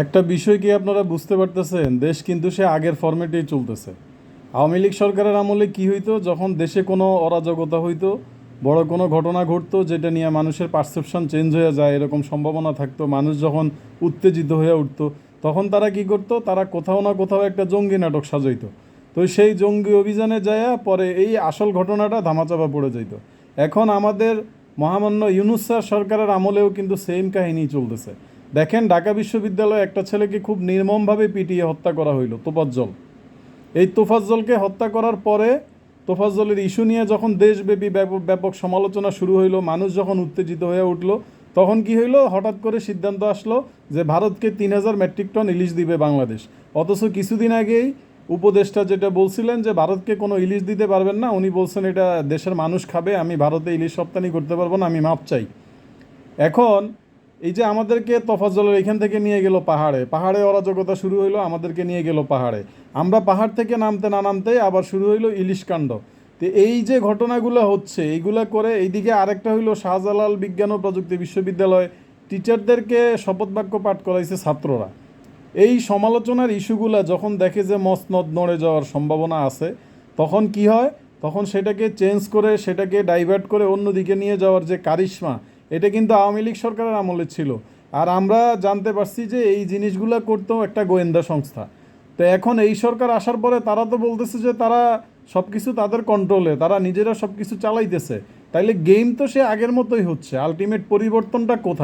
একটা বিষয় কি আপনারা বুঝতে পারতেছেন? দেশ কিন্তু সে আগের ফরম্যাটেই চলতেছে। আওয়ামী লীগ সরকারের আমলে কি হইতো? যখন দেশে কোনো অরাজকতা হইতো, বড় কোনো ঘটনা ঘটতো, যেটা নিয়ে মানুষের পারসেপশন চেঞ্জ হয়ে যায়, এরকম সম্ভাবনা থাকতো, মানুষ যখন উত্তেজিত হয়ে উঠতো, তখন তারা কি করতো? তারা কোথাও না কোথাও একটা জঙ্গি নাটক সাজাইতো। তো সেই জঙ্গি অভিযানে যায় পরে এই আসল ঘটনাটা ধামাচাপা পড়ে যাইতো। এখন আমাদের মহামান্য ইউনুস স্যার সরকারের আমলেও কিন্তু সেম কাহিনী চলতেছে। দেখেন, ঢাকা বিশ্ববিদ্যালয়ে একটা ছেলেকে খুব নির্মমভাবে পিটিয়ে হত্যা করা হইল, তোফাজ্জল। এই তোফাজ্জলকে হত্যা করার পরে তোফাজ্জলের ইস্যু নিয়ে যখন দেশব্যাপী ব্যাপক সমালোচনা শুরু হইল, মানুষ যখন উত্তেজিত হয়ে উঠল, তখন কি হইল? হঠাৎ করে সিদ্ধান্ত আসলো যে ভারতকে তিন হাজার মেট্রিক টন ইলিশ দিবে বাংলাদেশ। অথচ কিছুদিন আগেই উপদেষ্টা যেটা বলছিলেন যে ভারতকে কোনো ইলিশ দিতে পারবেন না, উনি বলছেন, এটা দেশের মানুষ খাবে, আমি ভারতে ইলিশ রপ্তানি করতে পারব না, আমি মাপ চাই। এখন এই যে আমাদেরকে তফাজ্জলের এখান থেকে নিয়ে গেল পাহাড়ে পাহাড়ে অরাজকতা শুরু হইল আমাদেরকে নিয়ে গেল পাহাড়ে। আমরা পাহাড় থেকে নামতে না নামতেই আবার শুরু হইল ইলিশ কাণ্ড। তো এই যে ঘটনাগুলো হচ্ছে, এইগুলা করে এইদিকে আরেকটা হইল শাহজালাল বিজ্ঞান ও প্রযুক্তি বিশ্ববিদ্যালয়। টিচারদেরকে শপথ বাক্য পাঠ করাইছে ছাত্ররা। এই সমালোচনার ইস্যুগুলো যখন দেখে যে মসনদ নড়ে যাওয়ার সম্ভাবনা আছে, তখন কি হয়? তখন সেটাকে চেঞ্জ করে, সেটাকে ডাইভার্ট করে অন্যদিকে নিয়ে যাওয়ার যে কারিশমা এটা কিন্তু আওয়ামী লীগ সরকারের আমলে ছিল। আর আমরা জানতে পারছি যে এই জিনিসগুলো করতেও একটা গোয়েন্দা সংস্থা। তো এখন এই সরকার আসার পরে তারা তো বলতেছে যে তারা সব কিছু তাদের কন্ট্রোলে তারা নিজেরা সব কিছু চালাইতেছে। তাইলে গেম তো সে আগের মতোই হচ্ছে। আলটিমেট পরিবর্তনটা কোথায়?